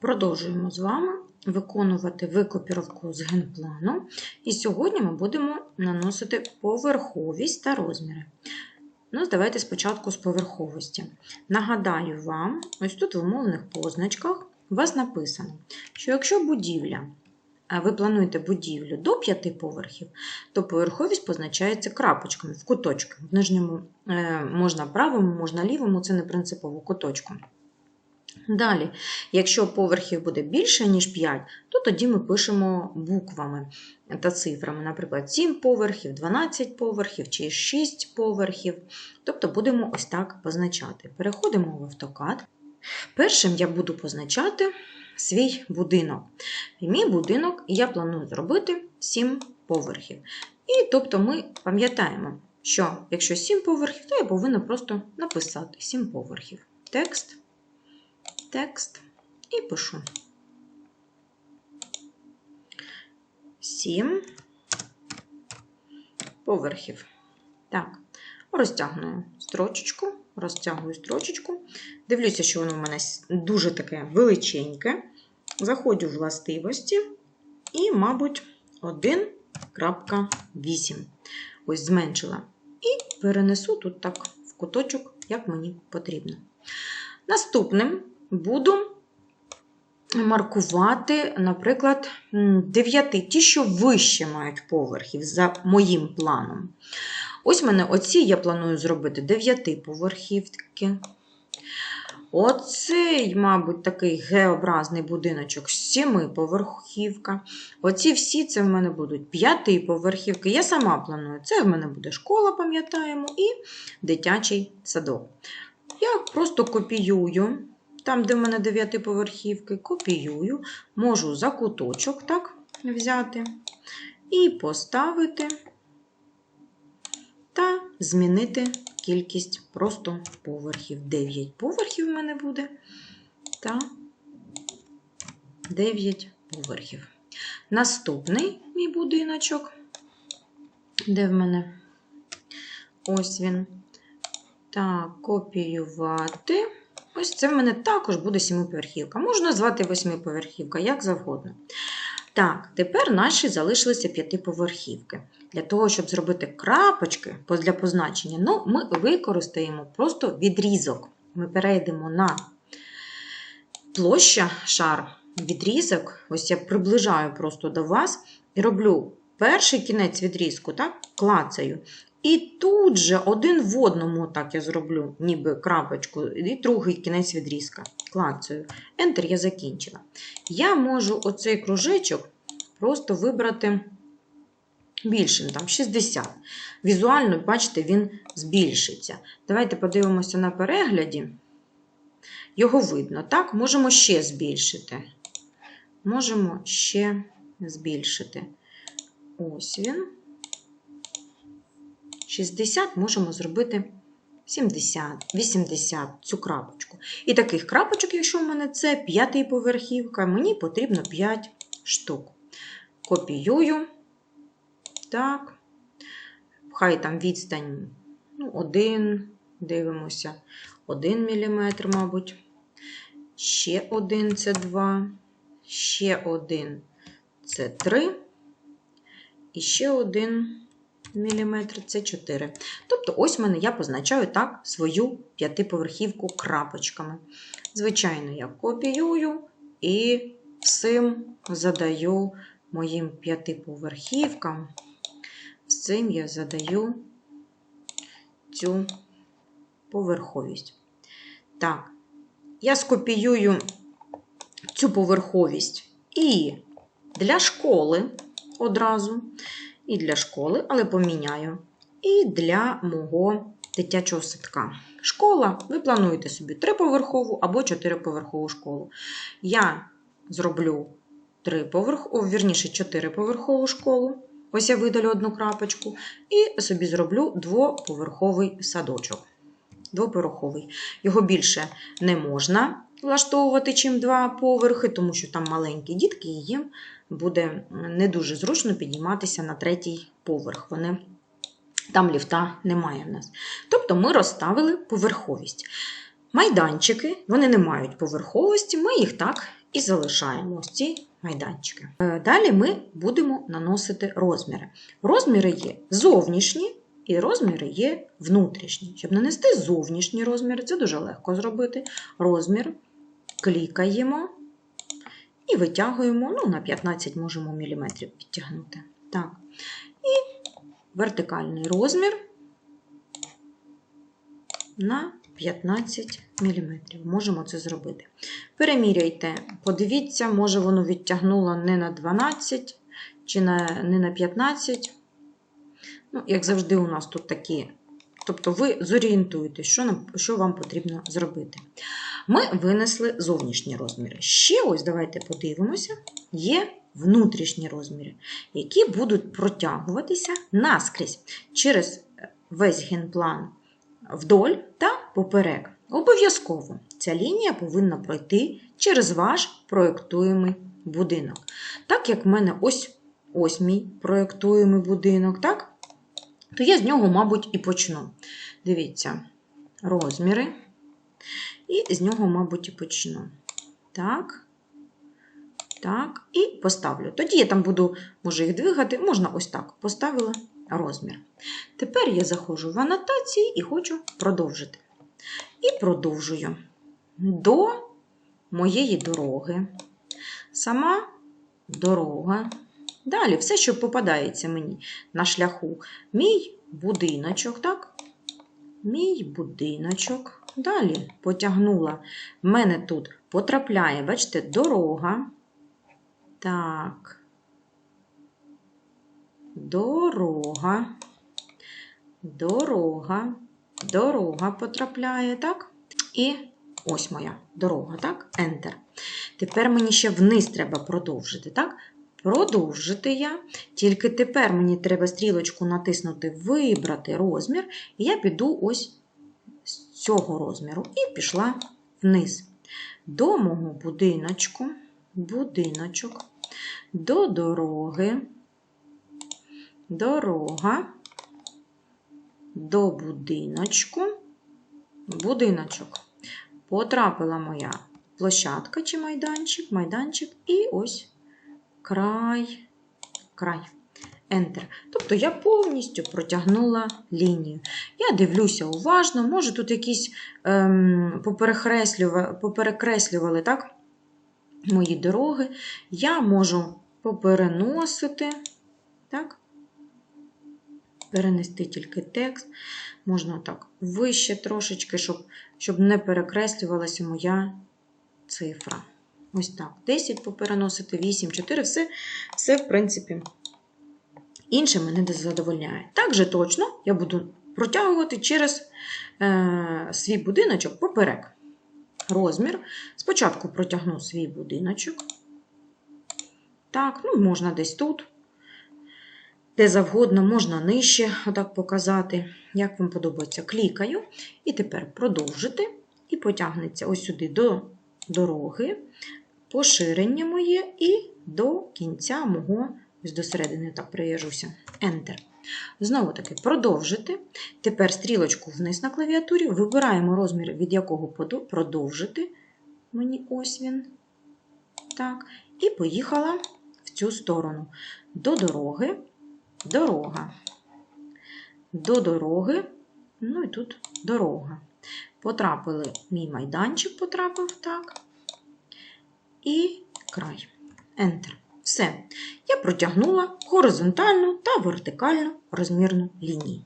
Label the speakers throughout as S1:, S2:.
S1: Продовжуємо з вами виконувати викопіровку з генплану. І сьогодні ми будемо наносити поверховість та розміри. Ну, давайте спочатку з поверховості. Нагадаю вам, ось тут в умовних позначках у вас написано, що якщо будівля, ви плануєте будівлю до 5 поверхів, то поверховість позначається крапочками в куточку. В нижньому е, можна правому, можна лівому, це не принципово куточку. Далі, якщо поверхів буде більше, ніж 5, то тоді ми пишемо буквами та цифрами, наприклад, 7 поверхів, 12 поверхів чи 6 поверхів. Тобто будемо ось так позначати. Переходимо в автокад. Першим я буду позначати свій будинок. І мій будинок я планую зробити 7 поверхів. І тобто ми пам'ятаємо, що якщо 7 поверхів, то я повинна просто написати 7 поверхів. Текст текст і пишу. 7 поверхів. Так, розтягную строчечку, розтягую строчечку. Дивлюся, що воно в мене дуже таке величеньке. Заходжу в властивості і, мабуть, 1.8. Ось зменшила. І перенесу тут так в куточок, як мені потрібно. Наступним буду маркувати, наприклад, 9, ті, що вище мають поверхів за моїм планом. Ось в мене оці я планую зробити 9 поверхівки. Оцей, мабуть, такий Г-образний будиночок 7-поверхівка. Оці всі це в мене будуть 5 поверхівки. Я сама планую. Це в мене буде школа, пам'ятаємо, і дитячий садок. Я просто копіюю там, де в мене 9 поверхівки, копіюю, можу за куточок так взяти і поставити та змінити кількість просто поверхів. 9 поверхів в мене буде та 9 поверхів. Наступний мій будиночок, де в мене ось він. Так, копіювати. Ось це в мене також буде 7-поверхівка. Можна звати 8-поверхівка, як завгодно. Так, тепер наші залишилися 5-поверхівки. Для того, щоб зробити крапочки для позначення, ну, ми використаємо просто відрізок. Ми перейдемо на площа, шар, відрізок. Ось я приближаю просто до вас і роблю перший кінець відрізку, так, клацаю. І тут же один в одному, так я зроблю, ніби крапочку, і другий кінець відрізка. Клацаю. Enter я закінчила. Я можу оцей кружечок просто вибрати більшим, там 60. Візуально, бачите, він збільшиться. Давайте подивимося на перегляді. Його видно, так? Можемо ще збільшити. Можемо ще збільшити. Ось він. 60 можемо зробити 70, 80 цю крапочку. І таких крапочок, якщо в мене це п'ятий поверхівка, мені потрібно 5 штук. Копіюю. Так. Хай там відстань ну, 1, дивимося, 1 мм, мабуть. Ще один це 2, ще один це 3. І ще один мм це 4. Тобто, ось в мене я позначаю так свою п'ятиповерхівку крапочками. Звичайно, я копіюю і всім задаю моїм п'ятиповерхівкам, всім я задаю цю поверховість. Так, я скопіюю цю поверховість і для школи одразу і для школи, але поміняю. І для мого дитячого садка. Школа, ви плануєте собі триповерхову або чотириповерхову школу. Я зроблю триповерхову, вірніше, чотириповерхову школу. Ось я видалю одну крапочку, і собі зроблю двоповерховий садочок. Двоповерховий. Його більше не можна влаштовувати, чим два поверхи, тому що там маленькі дітки, і їм буде не дуже зручно підніматися на третій поверх. Вони, Там ліфта немає в нас. Тобто ми розставили поверховість. Майданчики, вони не мають поверховості, ми їх так І залишаємо ось ці майданчики. Е, Далі ми будемо наносити розміри. Розміри є зовнішні і розміри є внутрішні. Щоб нанести зовнішні розміри, це дуже легко зробити. Розмір клікаємо і витягуємо, ну, на 15 можемо міліметрів підтягнути. Так. І вертикальний розмір на 15 мм. Можемо це зробити. Переміряйте, подивіться, може воно відтягнуло не на 12 чи на, не на 15. Ну, як завжди, у нас тут такі. Тобто ви зорієнтуєтесь, що, нам, що вам потрібно зробити. Ми винесли зовнішні розміри. Ще ось давайте подивимося, є внутрішні розміри, які будуть протягуватися наскрізь через весь генплан вдоль та поперек. Обов'язково ця лінія повинна пройти через ваш проєктуємий будинок. Так як в мене ось ось мій проєктуємий будинок, так? То я з нього, мабуть, і почну. Дивіться, розміри. І з нього, мабуть, і почну. Так. Так, і поставлю. Тоді я там буду, може, їх двигати, можна ось так. Поставила розмір. Тепер я заходжу в анотації і хочу продовжити. І продовжую до моєї дороги. Сама дорога. Далі все, що попадається мені на шляху. Мій будиночок, так? Мій будиночок. Далі потягнула. В мене тут потрапляє, бачите, дорога. Так. Дорога. Дорога. Дорога потрапляє, так? І ось моя дорога, так? Enter. Тепер мені ще вниз треба продовжити, так? Продовжити я. Тільки тепер мені треба стрілочку натиснути Вибрати розмір, і я піду ось з цього розміру. І пішла вниз. До мого будиночку, будиночок, до дороги, дорога, до будиночку, будиночок. Потрапила моя площадка чи майданчик, майданчик, і ось край, край. Enter. Тобто я повністю протягнула лінію. Я дивлюся уважно, може тут якісь ем, поперекреслювали, так, мої дороги. Я можу попереносити, так, перенести тільки текст. Можна так вище трошечки, щоб, щоб не перекреслювалася моя цифра. Ось так. 10 попереносити, 8, 4, все, все в принципі. Інше мене не задовольняє. Так же точно я буду протягувати через е, свій будиночок поперек. Розмір. Спочатку протягну свій будиночок. Так, ну, можна десь тут, де завгодно, можна нижче, отак показати, як вам подобається. Клікаю. І тепер продовжити. І потягнеться ось сюди до дороги, поширення моє, і до кінця мого. Ось до середини так приїжджуся. Enter. Знову таки, продовжити. Тепер стрілочку вниз на клавіатурі. Вибираємо розмір, від якого продовжити. Мені ось він. Так. І поїхала в цю сторону. До дороги, дорога. До дороги, ну і тут дорога. Потрапили, мій майданчик потрапив, так. І край. Enter. Все. Я протягнула горизонтальну та вертикальну розмірну лінії.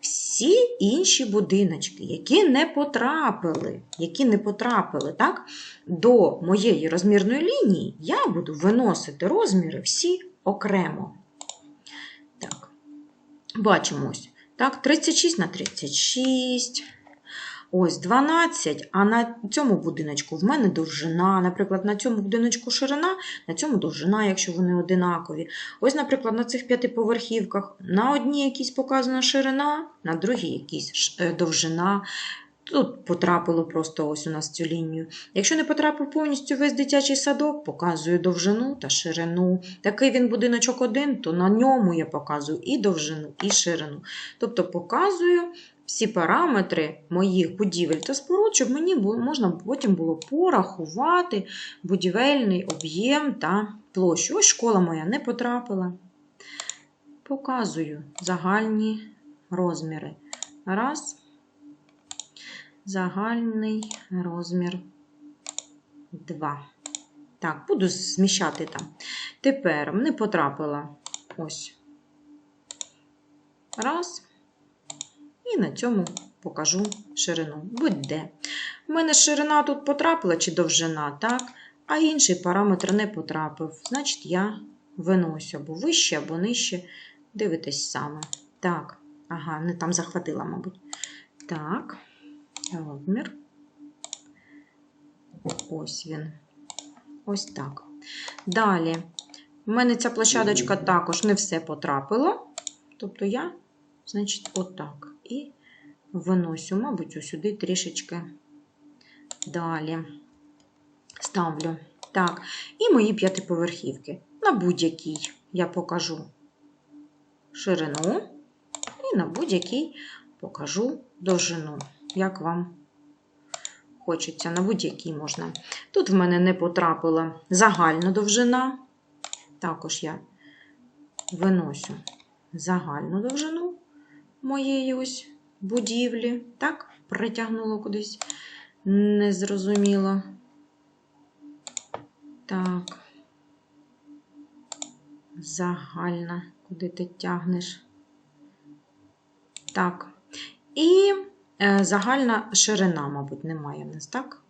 S1: Всі інші будиночки, які не потрапили, які не потрапили так, до моєї розмірної лінії, я буду виносити розміри всі окремо. Так, Бачимо ось. Так, 36 на 36. Ось 12, а на цьому будиночку в мене довжина. Наприклад, на цьому будиночку ширина, на цьому довжина, якщо вони одинакові. Ось, наприклад, на цих п'ятиповерхівках на одній якісь показана ширина, на другій якісь довжина. Тут потрапило просто ось у нас цю лінію. Якщо не потрапив повністю весь дитячий садок, показую довжину та ширину. Такий він будиночок один, то на ньому я показую і довжину, і ширину. Тобто показую всі параметри моїх будівель та споруд, щоб мені можна потім було порахувати будівельний об'єм та площу. Ось школа моя не потрапила. Показую загальні розміри. Раз. Загальний розмір 2. Так, буду зміщати там. Тепер не потрапила ось. Раз. І на цьому покажу ширину. Будь-де. У мене ширина тут потрапила чи довжина, так? А інший параметр не потрапив. Значить, я виносю або вище, або нижче. Дивитесь саме. Так, ага, не там захватила, мабуть. Так, розмір. Ось він. Ось так. Далі. У мене ця площадочка також не все потрапило. Тобто я, значить, отак. І виносю, мабуть, ось сюди трішечки далі. Ставлю. Так, і мої п'ятиповерхівки. На будь-якій я покажу ширину, і на будь-якій покажу довжину, як вам хочеться, на будь-якій можна. Тут в мене не потрапила загальна довжина. Також я виносю загальну довжину моєї ось будівлі. Так, притягнуло кудись незрозуміло. Так, загальна, куди ти тягнеш. Так. І е, загальна ширина, мабуть, немає в нас, так?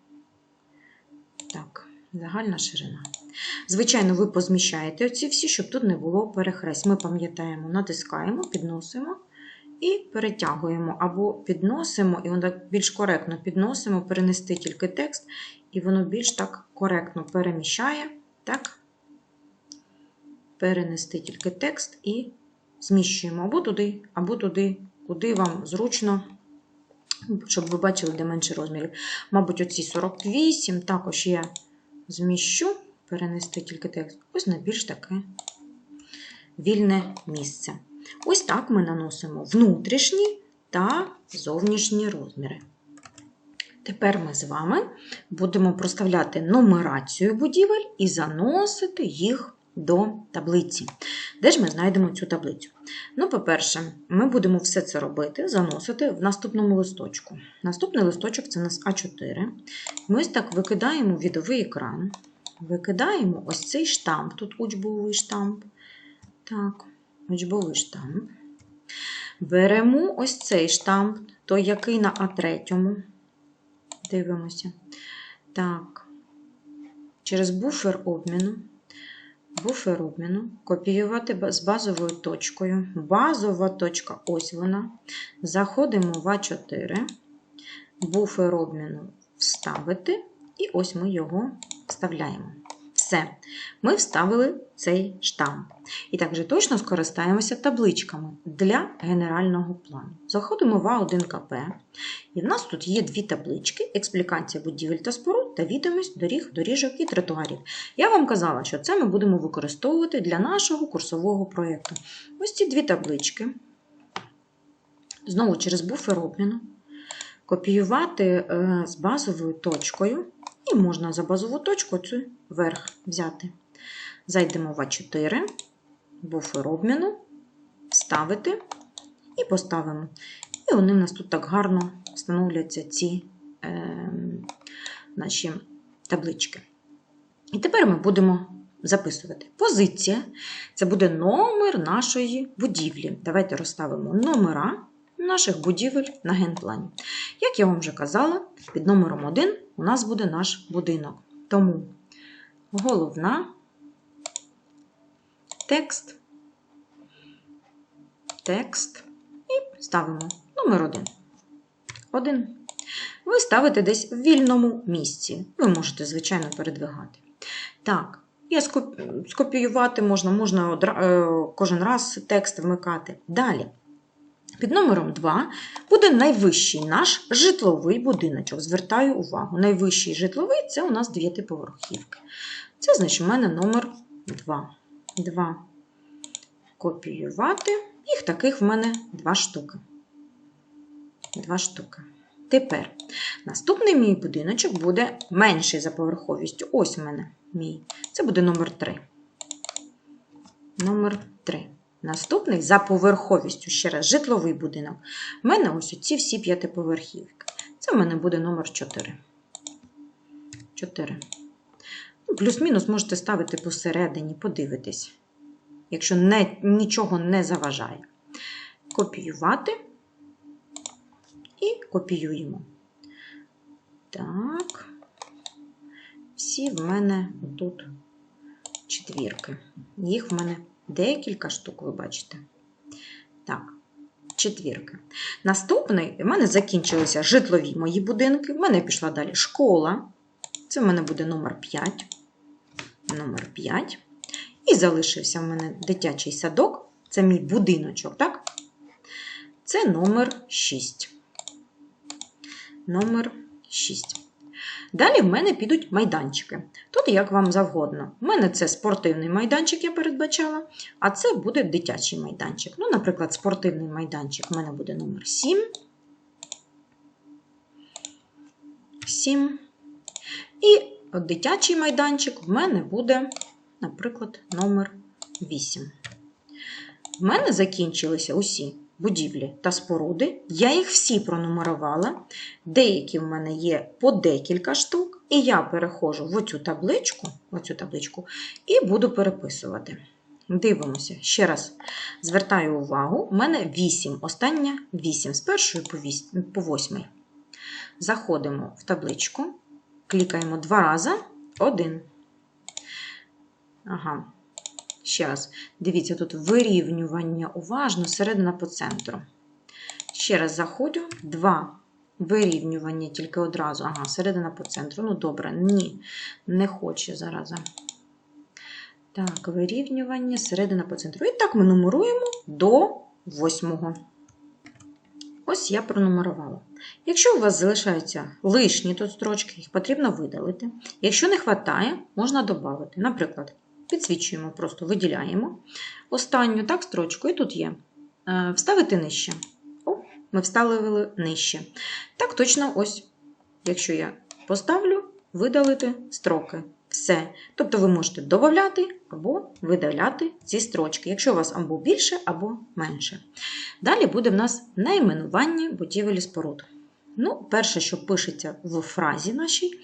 S1: Так, загальна ширина. Звичайно, ви позміщаєте оці всі, щоб тут не було перехрест. Ми пам'ятаємо, натискаємо, підносимо і перетягуємо. Або підносимо, і воно більш коректно підносимо, перенести тільки текст, і воно більш так коректно переміщає. Так? Перенести тільки текст і зміщуємо або туди, або туди, куди вам зручно, щоб ви бачили, де менше розмірів. Мабуть, оці 48 також я зміщу, перенести тільки текст. Ось на більш таке вільне місце. Ось так ми наносимо внутрішні та зовнішні розміри. Тепер ми з вами будемо проставляти нумерацію будівель і заносити їх до таблиці. Де ж ми знайдемо цю таблицю? Ну, по-перше, ми будемо все це робити, заносити в наступному листочку. Наступний листочок це у нас А4. Ми ось так викидаємо відовий екран, викидаємо ось цей штамп, тут учбовий штамп. Так, учбовий штамп. Беремо ось цей штамп, той, який на А3. Дивимося. Так, через буфер обміну буфер обміну, копіювати з базовою точкою. Базова точка, ось вона. Заходимо в А4, буфер обміну вставити, і ось ми його вставляємо. Все, ми вставили цей штамп. І так же точно скористаємося табличками для генерального плану. Заходимо в А1КП, і в нас тут є дві таблички: експлікація будівель та споруд та відомість доріг, доріжок і тротуарів. Я вам казала, що це ми будемо використовувати для нашого курсового проєкту. Ось ці дві таблички. Знову через буфер обміну. Копіювати е, з базовою точкою. І можна за базову точку цю верх взяти. Зайдемо в А4, буфер обміну, вставити і поставимо. І вони в нас тут так гарно встановляться ці е, наші таблички. І тепер ми будемо записувати. Позиція це буде номер нашої будівлі. Давайте розставимо номера наших будівель на генплані. Як я вам вже казала, під номером 1 у нас буде наш будинок. Тому головна, текст, текст і ставимо номер 1. 1. Ви ставите десь в вільному місці. Ви можете, звичайно, передвигати. Так, я скопіювати можна, можна кожен раз текст вмикати. Далі. Під номером 2 буде найвищий наш житловий будиночок. Звертаю увагу, найвищий житловий це у нас дев'ятиповерхівки. Це значить у мене номер 2. 2. Копіювати. Їх таких в мене два штуки. Два штуки. Тепер наступний мій будиночок буде менший за поверховістю. Ось у мене мій. Це буде номер 3. Номер 3. Наступний за поверховістю, ще раз, житловий будинок. У мене ось ці всі п'ятиповерхівки. Це в мене буде номер 4. 4. Ну, Плюс-мінус можете ставити посередині, подивитись, якщо не, нічого не заважає. Копіювати і копіюємо. Так, всі в мене тут четвірки. Їх в мене декілька штук, ви бачите. Так, четвірки. Наступний, в мене закінчилися житлові мої будинки. В мене пішла далі школа. Це в мене буде номер 5. Номер 5. І залишився в мене дитячий садок. Це мій будиночок, так? Це номер 6. Номер 6. Далі в мене підуть майданчики. Тут як вам завгодно. У мене це спортивний майданчик, я передбачала, а це буде дитячий майданчик. Ну, наприклад, спортивний майданчик у мене буде номер 7. 7. І дитячий майданчик в мене буде, наприклад, номер 8. В мене закінчилися усі будівлі та споруди. Я їх всі пронумерувала. Деякі в мене є по декілька штук, і я переходжу в оцю табличку, в оцю табличку і буду переписувати. Дивимося, ще раз звертаю увагу, у мене 8, остання 8, з першої по 8. Заходимо в табличку, клікаємо два рази, один. Ага. Ще раз, дивіться, тут вирівнювання уважно, середина по центру. Ще раз заходжу, два. Вирівнювання тільки одразу. Ага, середина по центру. Ну, добре, ні, не хоче зараз. Так, вирівнювання, середина по центру. І так ми нумеруємо до восьмого. Ось я пронумерувала. Якщо у вас залишаються лишні тут строчки, їх потрібно видалити. Якщо не вистачає, можна додати. Наприклад, підсвічуємо, просто виділяємо останню так, строчку, і тут є вставити нижче. О, ми вставили нижче. Так, точно, ось, якщо я поставлю, видалити строки. Все. Тобто ви можете додати або видаляти ці строчки, якщо у вас або більше, або менше. Далі буде в нас найменування будівель споруд. Ну, перше, що пишеться в фразі нашій,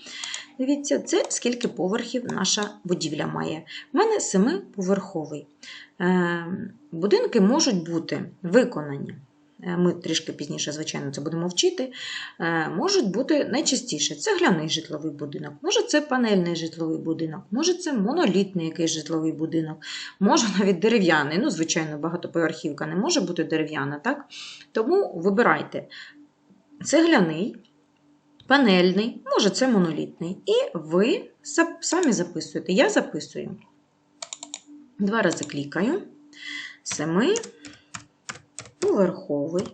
S1: дивіться, це скільки поверхів наша будівля має. У мене семиповерховий. Будинки можуть бути виконані. Ми трішки пізніше, звичайно, це будемо вчити. Можуть бути найчастіше цегляний житловий будинок, може це панельний житловий будинок, може це монолітний якийсь житловий будинок, може навіть дерев'яний. Ну, звичайно, багатоповерхівка не може бути дерев'яна, так? Тому вибирайте цегляний, панельний, може це монолітний. І ви самі записуєте. Я записую. Два рази клікаю. Семи поверховий,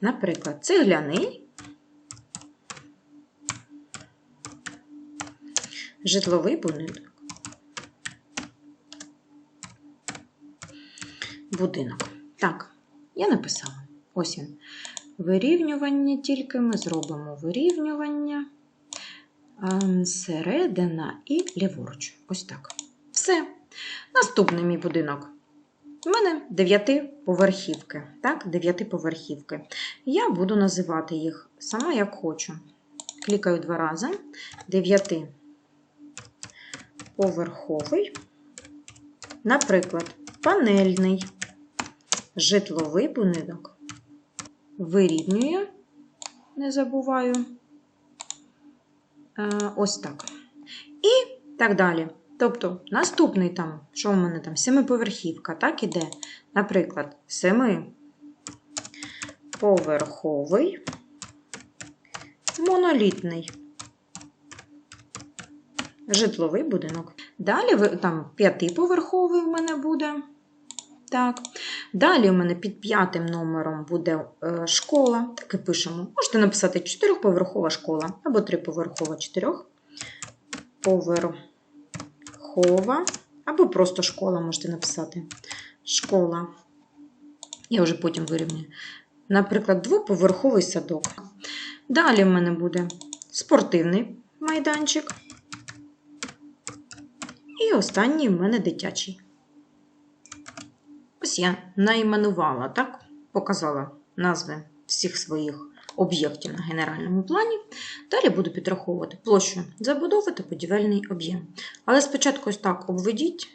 S1: наприклад, цегляний, житловий будинок. Будинок. Так, я написала. Ось він. Вирівнювання тільки ми зробимо вирівнювання, середина і ліворуч. Ось так. Все. Наступний мій будинок. У мене дев'ятиповерхівки. Так, дев'ятиповерхівки. Я буду називати їх сама як хочу. Клікаю два рази. Дев'ятиповерховий, наприклад, панельний житловий будинок. Вирівнюю, не забуваю. Ось так. І так далі. Тобто, наступний там, що в мене там, семиповерхівка, так іде, наприклад, семиповерховий, монолітний житловий будинок. Далі там п'ятиповерховий в мене буде. Так. Далі у мене під п'ятим номером буде школа. Так і пишемо. Можете написати чотирьохповерхова школа або триповерхова чотирьохповерхова Хова, або просто школа можете написати. Школа. Я вже потім вирівнюю. наприклад, двоповерховий садок. Далі в мене буде спортивний майданчик. І останній в мене дитячий. Ось я найменувала, так? Показала назви всіх своїх об'єктів на генеральному плані. Далі буду підраховувати площу забудови та будівельний об'єм. Але спочатку ось так обведіть,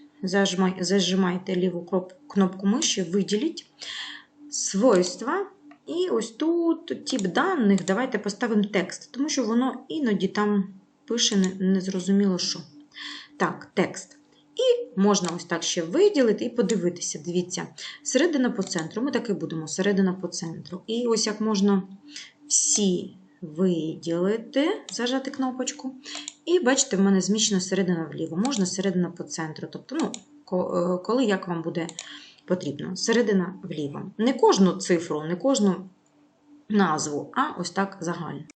S1: зажимайте ліву кнопку миші, виділіть свойства. І ось тут тип даних, давайте поставимо текст, тому що воно іноді там пише незрозуміло що. Так, текст. І можна ось так ще виділити і подивитися. Дивіться, середина по центру. Ми так і будемо, середина по центру. І ось як можна всі виділити, зажати кнопочку. І бачите, в мене зміщена середина вліво. Можна середина по центру. Тобто, ну, е, коли як вам буде потрібно. Середина вліво. Не кожну цифру, не кожну назву, а ось так загально.